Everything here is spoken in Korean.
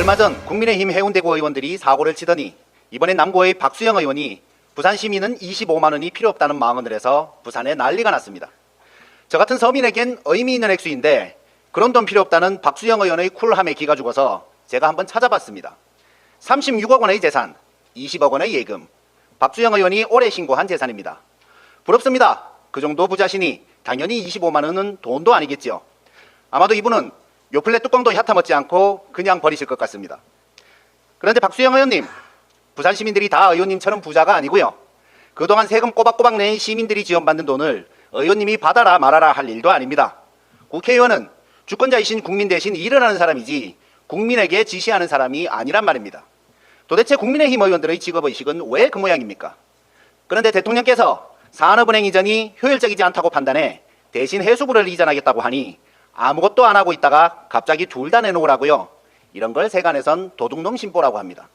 얼마 전 국민의힘 해운대구 의원들이 사고를 치더니 이번엔 남구의 박수영 의원이 부산 시민은 25만 원이 필요 없다는 망언을 해서 부산에 난리가 났습니다. 저 같은 서민에겐 의미 있는 액수인데 그런 돈 필요 없다는 박수영 의원의 쿨함에 기가 죽어서 제가 한번 찾아봤습니다. 36억 원의 재산, 20억 원의 예금. 박수영 의원이 올해 신고한 재산입니다. 부럽습니다. 그 정도 부자시니 당연히 25만 원은 돈도 아니겠죠. 아마도 이분은 요플레 뚜껑도 얕아 먹지 않고 그냥 버리실 것 같습니다. 그런데 박수영 의원님, 부산 시민들이 다 의원님처럼 부자가 아니고요. 그동안 세금 꼬박꼬박 낸 시민들이 지원받는 돈을 의원님이 받아라 말아라 할 일도 아닙니다. 국회의원은 주권자이신 국민 대신 일을 하는 사람이지 국민에게 지시하는 사람이 아니란 말입니다. 도대체 국민의힘 의원들의 직업의식은 왜 그 모양입니까? 그런데 대통령께서 산업은행 이전이 효율적이지 않다고 판단해 대신 해수부를 이전하겠다고 하니 아무것도 안 하고 있다가 갑자기 둘 다 내놓으라고요. 이런 걸 세간에선 도둑놈 신보라고 합니다.